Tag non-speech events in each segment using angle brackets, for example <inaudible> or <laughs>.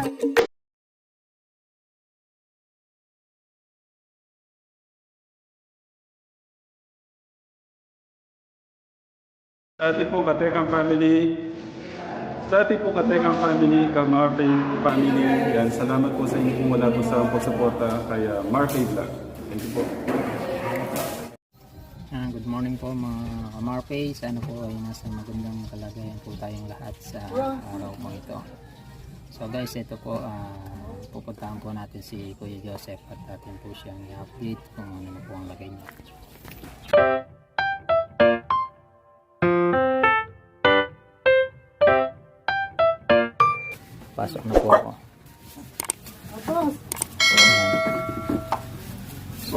Dati po Katekang Family, dati po Katekang Family, ka Marvin Family, yan, salamat po sa inyo po mula po sa pagsuporta kay uh, Vlog. Thank you po. Ah, good morning po mga kamarpay. Sana po ay nasa magandang kalagayan po tayong lahat sa araw po ito. So guys, ito po ah, pupuntahan po natin si Kuya Joseph at atin po siyang i-update kung ano na po ang lagay niya. Pasok na po ako. So,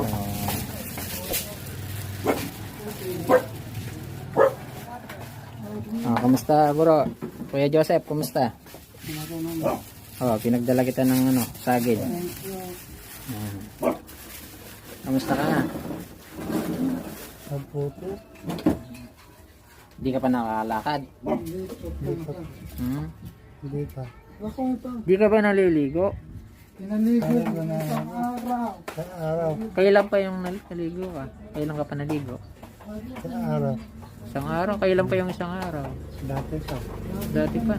Ah, kamusta bro? Kuya Joseph, kumusta? Oh, pinagdala kita ng ano, sagid. Ayan. Kamusta ka na? Hindi ka pa nakakalakad? Hmm? Hindi pa. Hindi ka ba naliligo? Pinaligo ko na araw. Sa araw. Kailan pa yung nal- naligo ka? Kailan ka pa naligo? Sa araw. Isang araw? Kailan pa yung isang araw? Dati pa. Dati pa.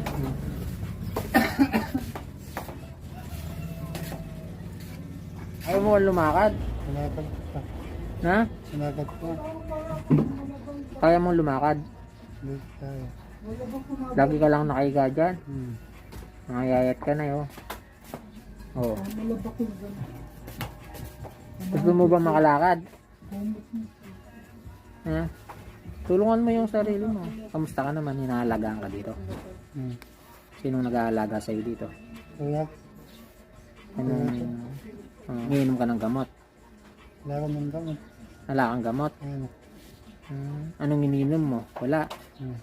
Ayaw mo lumakad? Sinakad pa. Na? Sinakad pa. Kaya mong lumakad? Hindi tayo. Lagi ka lang nakahiga dyan. Hmm. Nangayayat ka na yun. Oo. Gusto mo ba makalakad? Ha? Tulungan mo yung sarili mo. Kamusta ka naman? Hinaalagaan ka dito. Hmm. Sinong nag-aalaga sa'yo dito? Kaya, Anong... Uh, umiinom ka ng gamot? wala ka ng gamot. Wala kang gamot? Ayun. Hmm. Anong ininom mo? Wala. Hmm.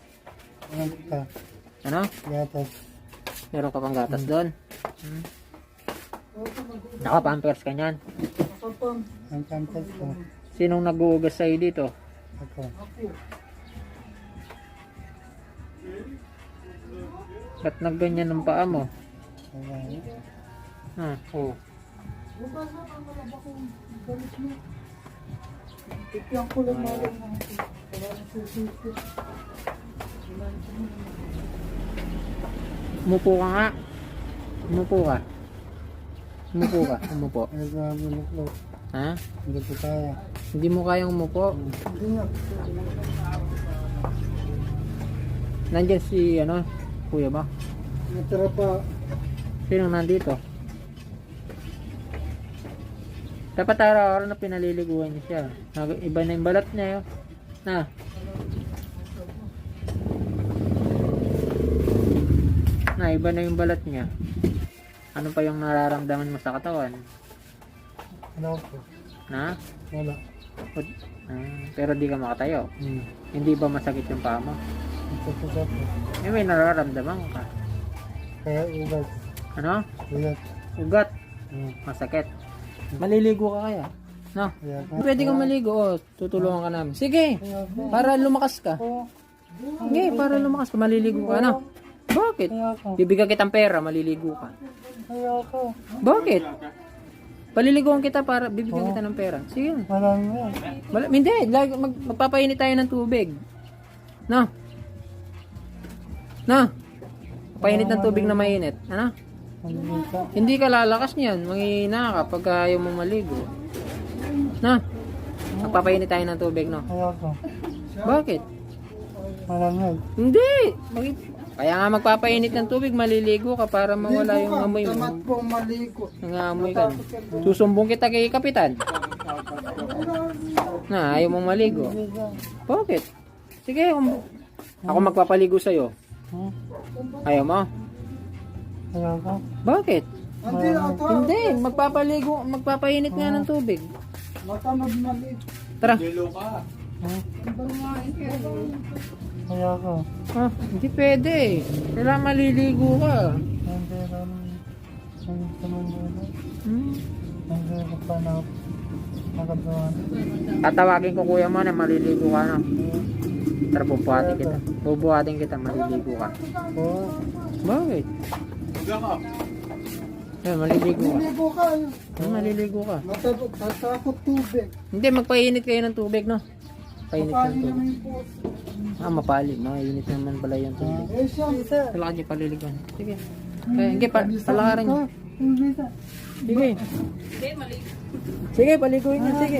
Ayun pa. Ano? Gatas. Meron ka pang gatas doon? Hmm. Naka-pampers ka niyan? Ang campus ko. Sinong nag-uugas sa'yo dito? Ako. Ba't nagganyan ng paa mo? Wala. Ha? Oh. Ipiyang ko lang malam natin. Wala na susuko. Umupo ka nga. Umupo ka. Umupo ka. Umupo. Ay, grabe na ko. Ha? Hindi ko kaya. Hindi mo kayang umupo. Hindi nga. Nandyan si, ano, kuya ba? Natira pa. Sino nandito? Dapat araw-araw na pinaliliguan niya siya. Iba na yung balat niya yun. Na. Na, iba na yung balat niya. Ano pa yung nararamdaman mo sa katawan? Wala ko. Na? Wala. Ut- ah, pero di ka makatayo. Hmm. Hindi ba masakit yung paa mo? Eh, may nararamdaman ka. Kaya ugat. Ano? Ugat. Ugat. Hmm. Masakit. Maliligo ka kaya? No? Pwede kang maligo. Oh, tutulungan ka namin. Sige. Para lumakas ka. Sige, para lumakas ka. Maliligo ka. Ano? Bakit? Bibigyan kitang pera, maliligo ka. Bakit? Paliliguan kita para bibigyan kita ng pera. Sige. Wala, hindi, mag, magpapainit tayo ng tubig. No? No? Painit ng tubig na mainit. Ano? Hindi ka. Hindi ka lalakas niyan. Manghihina ka pag ayaw mo maligo. No? Magpapainit tayo ng tubig, no? Bakit? Nga. Hindi! Mag- Kaya nga magpapainit ng tubig, maliligo ka para mawala yung amoy mo. Tamat po maligo. Nangamoy ka. Susumbong kita kay kapitan. Na, ayaw mong maligo. Bakit? Sige, um, ako magpapaligo sa'yo. Hmm? Ayaw mo? Kaya ka. Bakit? Hindi ato. Hindi, magpapaligo, magpapainit nga ng tubig. Matamad maligo. Tara. Kaya ka. Ah, hindi pwede. Kailangan maliligo ka. Hindi. Hindi naman muna. Hmm? Hindi ko pa na. Tatawagin ko kuya mo na maliligo ka na. Tara, bubuhatin kita. Bubuhatin kita, maliligo ka. Bakit? Eh, maliligo ka. Liligo ka. Eh, maliligo ka. Matabot, tatakot tubig. Hindi, magpainit kayo ng tubig, no? Painit ng tubig. naman yung puso. Ah, mapali. Mainit naman pala yung tubig. Eh, siya, isa. Kailangan niyo paliligan. Sige. Eh, hindi, pa, palakarin niyo. Sige. Sige, paliguin niyo. Sige.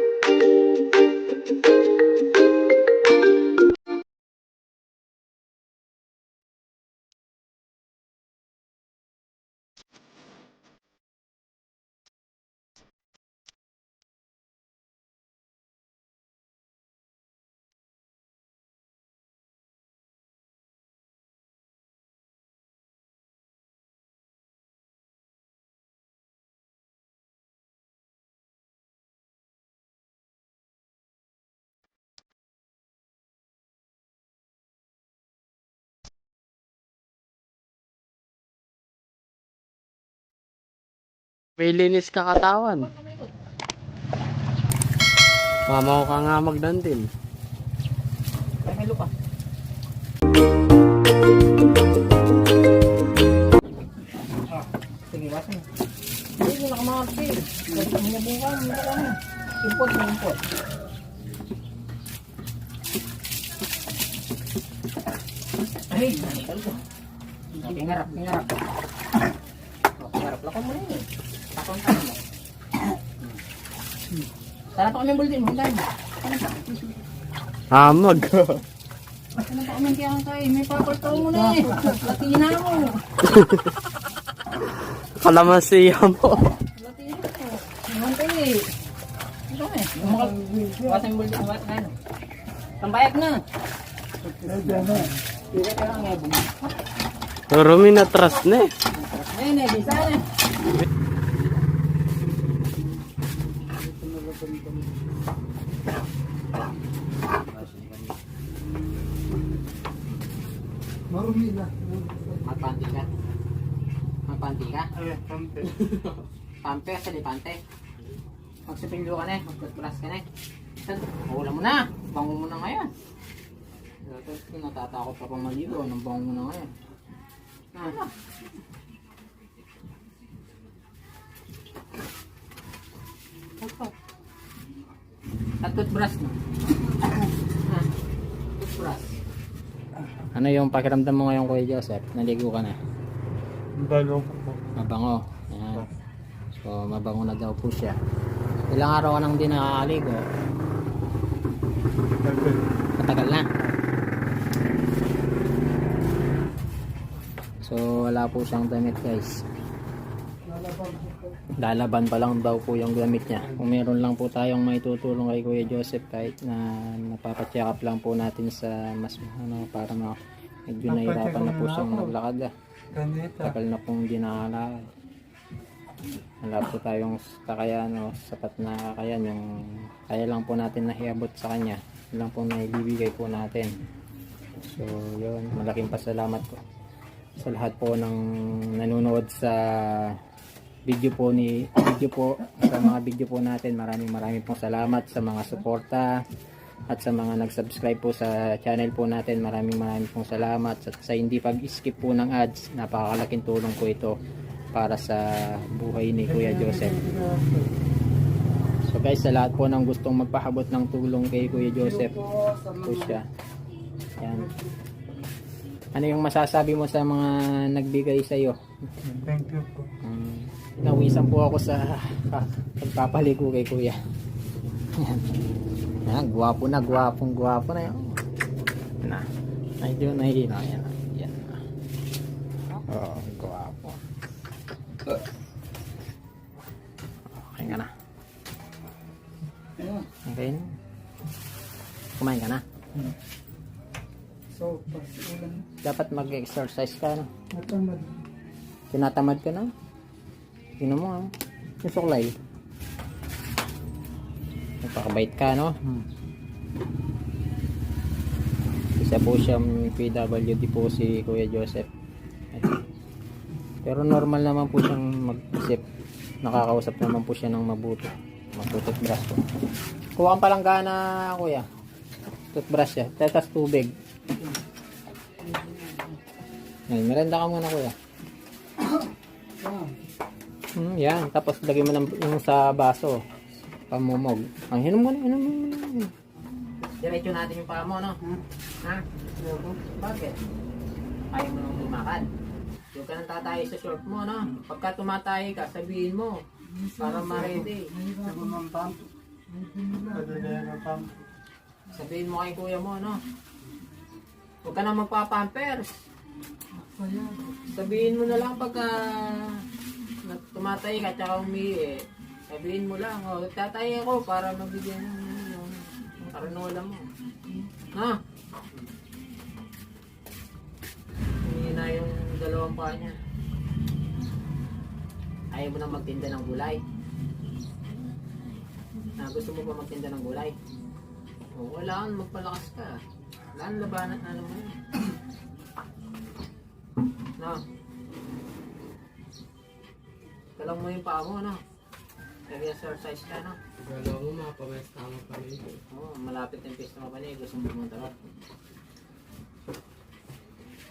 May linis ka katawan. Mamaw ka nga magdandin. Ay, may lupa. Sige, wasan. Hindi, nakamakapi. Hinabukan, hinabukan. Import mo, import. Ay, nanikal ko. Pingarap, pingarap. <coughs> Oh, pingarap. Lakon mo na yun. Lakon ka mo. Sana pa kami bulletin. Sana pa. Hamag. Ano pa kami kaya kay? May papaltaw mo na eh. Latina mo. Kalamansiya mo. Latina mo. Naman kayo eh. Ito eh. Wasan yung. Wasan ano. Tambayag na. Rumi na trust na eh. Ayun eh, bisa na. Magpanti ka. Magpanti ka. Ay, kante. <laughs> Pampe sa lipante. Magsipinlo ka na eh. Magpatras ka na eh. Mahula mo na. Bango mo na ngayon. Tapos natatakot pa pa maligo. Anong bango mo na ngayon? Ah. At toothbrush mo. Ah. Toothbrush. Ano yung pakiramdam mo ngayon Kuya Joseph? Naligo ka na? Po po. Mabango. Ayan. So, mabango na daw po siya. Ilang araw ka nang di nakakaligo? Matagal na. So, wala po siyang damit guys. Lalaban pa lang daw po yung gamit niya. Kung meron lang po tayong may tutulong kay Kuya Joseph kahit na napapacheck up lang po natin sa mas ano para na medyo nahirapan na po siyang maglakad ah. Tagal na pong di nakalakad. Wala po tayong kakayahan o sapat na kakayahan yung kaya lang po natin nahiabot sa kanya. Yun lang po naibibigay po natin. So yun, malaking pasalamat po sa lahat po ng nanonood sa video po ni video po sa mga video po natin maraming maraming pong salamat sa mga suporta At sa mga nag-subscribe po sa channel po natin, maraming maraming pong salamat. At sa hindi pag-skip po ng ads, napakalaking tulong po ito para sa buhay ni Kuya Joseph. So guys, sa lahat po ng gustong magpahabot ng tulong kay Kuya Joseph, po siya. Yan. Ano yung masasabi mo sa mga nagbigay sa iyo? Thank you po. Um, nawisan po ako sa ah, pagpapaligo kay Kuya. Yan. Yan, gwapo na, gwapong gwapo na yun. Na. Medyo nahihina. Yan. Yan. Oh, gwapo. Okay ka na. Okay na. Kumain ka na. Ulan. Dapat mag-exercise ka, no? Natamad. Tinatamad ka na? Tingnan mo, ah. Yung suklay. Napakabait ka, no? Isa po siyang PWD po si Kuya Joseph. Pero normal naman po siyang mag-isip. Nakakausap naman po siya ng mabuti. Mag-toothbrush po. Kuha ka palang gana, Kuya. Toothbrush siya. Tetas tubig. Ay, merenda ka muna, Kuya. Hmm, yan. Tapos lagay mo ng, yung sa baso. Pamumog. Ang hinom mo na, hinom mo na. Diretso natin yung paa mo, no? Ha? Bakit? Ayaw mo nang lumakad. Huwag ka nang tatayo sa short mo, no? Pagka tumatayo ka, sabihin mo. Para ma-ready. Ng pampo. Sabihin mo kay kuya mo, no? Huwag ka na magpapampers. Sabihin mo na lang pagka tumatay ka tsaka umiihi. Sabihin mo lang, oh, tatay ako para mabigyan ng yung karanola mo. Ha? Hindi na yung dalawang paa niya. Ayaw mo na magtinda ng gulay. Na gusto mo ba magtinda ng gulay? O, wala kang magpalakas ka. Wala labanan na naman. No? Kalang mo yung paa mo, no? Nag-exercise ka, no? Galaw mo, mapawes tama pa rin. Oo, malapit ng pista mo pa niya. Gusto mo pumunta ron.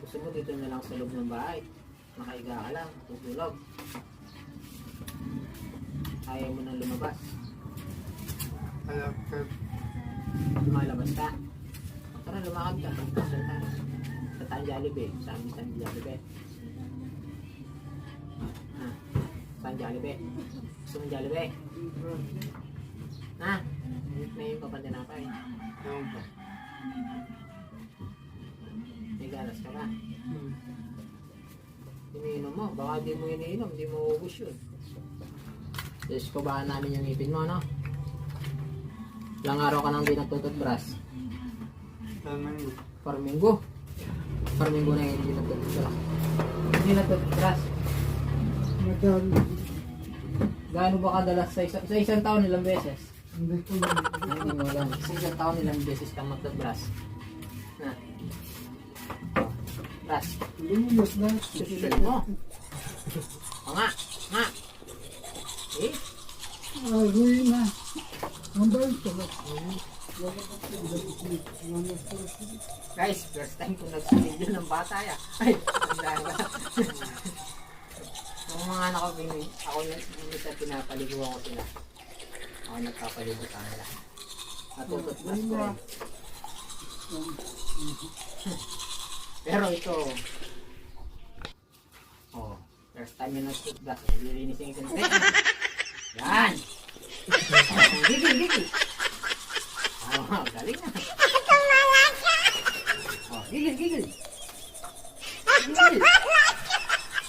Gusto mo dito na lang sa loob ng bahay. Nakahiga ka lang, tutulog. Ayaw mo nang lumabas. Kaya, Lumalabas ka. Tara, lumakad ka. Saan tayo? Sa tayong Jollibee. Saan sa Jollibee? Ha? Saan Jollibee? Gusto mo Jollibee? Ha? May yung papantinapay. ewan pa. May galas ka ba? Iniinom mo. Baka di mo iniinom. Di mo ubus yun. Yes, kubahan namin yung ipin mo, no? Ilang araw ka nang di yun. Parminggo. Parminggo na yung hindi nagtututbrush. Hindi nagtutbrush. Madami. Gaano ba kadalas sa, isa, sa isang taon ilang beses? Hindi ko lang. Hindi mo. Sa isang taon ilang beses kang magtutbrush? Na. Brush. Lumiyos na. Susunod mo. O nga. Nga. Eh? Agoy na. Ang bayan ko na. Guys, first time ko nagsilid ng bata ya. Ay? Yung mga anak ko, bin, ako na minsan pinapaliguan ko sila. Ako nagpapaligo sa kanila. Ko rin. Pero ito, oh, first time yung nagtutbrush, nililinisin ko Yan! <laughs> Gigil, gigil! Oh, galing na. Oh, gigil, gigil. Gigil.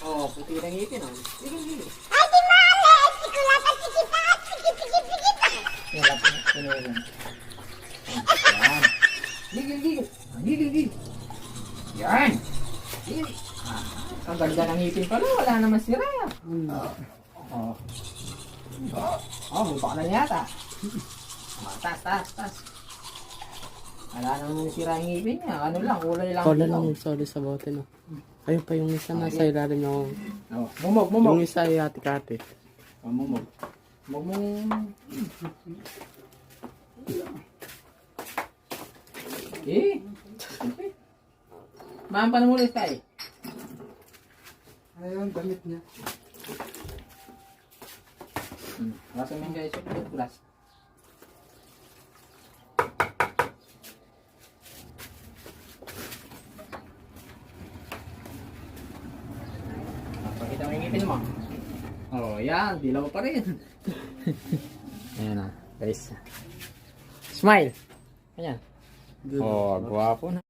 Oh, puti ng ngipin, oh. Gigil, gigil. Ay, di malas! Sikula ka, sikipat! Sikipikipikip! Yan, lapit. Yan, yan. Gigil, gigil. Ah, Gigil, gigil. Yan. Gigil. Ah, ang ganda ng ngipin pala. Wala naman sira. Oh. Oh, may baka na yata. Ah, taas, taas, taas. Wala naman sira yung ngipin niya. Ano lang, kulay lang. Na ilaw. lang sorry sa bote, no? Ayun pa yung isa nasa ilalim ng... Oh, mumog, mumog. Yung isa ay ate-kate. Oh, mumog. Mumog. Eh. Ma'am, paano ulit tayo? Ayun, damit niya. Hmm. Nasa mo guys, toothbrush. Pakita mo yung ngipin mo. Oh, yan. Dilaw pa rin. <laughs> Ayan na, guys. Smile. Ayan. Oh, gwapo na.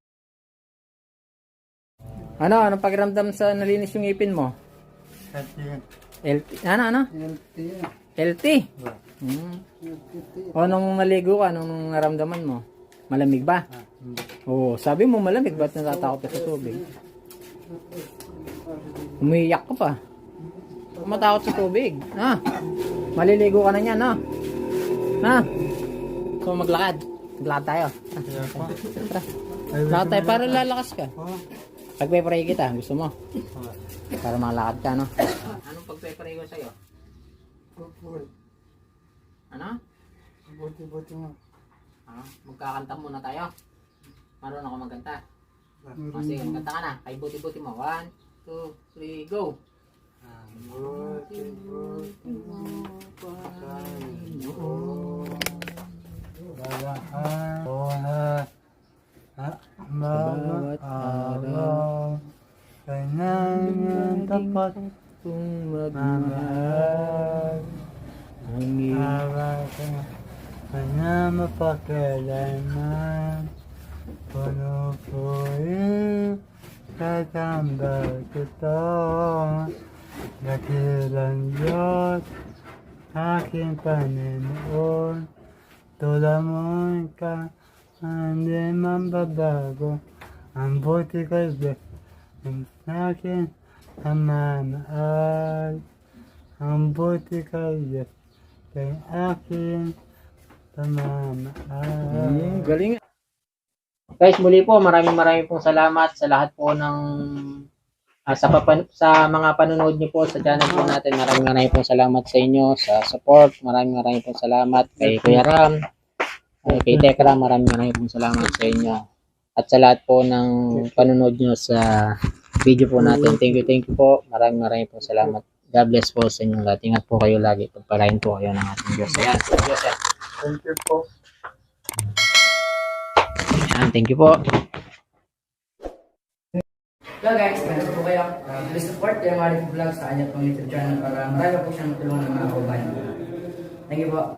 Ano, anong pakiramdam sa nalinis yung ngipin mo? Yan. LT, ano, ano? LT. LT. Hmm. LT. O nung naligo ka, anong naramdaman mo? Malamig ba? Oo, sabi mo malamig, ba't natatakot ka sa tubig? Umiiyak ka pa. Huwag matakot sa tubig. Ha? Maliligo ka na niyan, no? Ha? So maglakad. Maglakad tayo. Tara. Lakad tayo para lalakas ka. Oh, Pagpe-pray kita, gusto mo? Para makalakad ka, no? Anong pagpe-pray ko sa'yo? Ano? Buti-buti mo. Ah, magkakanta muna tayo. Marunong ako magkanta. Sige, magkanta ka na. Ay, buti-buti mo. One, two, three, go! Bawat araw. Kailangan tapat Kung mamahal. ang Araw ka na mapakailanman. Puno po yung katambal ko to. Dakilang Diyos, aking Panginoon. Tula mo ka, hindi man babago. Ang buti ko Diyos, ang akin pamamahal. Ang buti ko Diyos, kay akin. Mm, galing. Guys, muli po, maraming maraming pong salamat sa lahat po ng ah, sa, papan- sa mga panonood niyo po sa channel po natin. Maraming maraming pong salamat sa inyo sa support. Maraming maraming pong salamat kay Kuya Ram, kay, kay Tekra. Maraming maraming pong salamat sa inyo. At sa lahat po ng panonood niyo sa video po natin. Thank you, thank you po. Maraming maraming pong salamat. God bless po sa inyo lahat. Ingat po kayo lagi. Pagpalain po kayo ng ating Diyos. Ayan. Diyos. Thank you po. Ayan, thank you po. Hello guys, meron po kayo. Uh, please support yung Arif Vlog sa kanya pong YouTube channel para marami po siyang tulungan ng mga kababayan. Thank you po.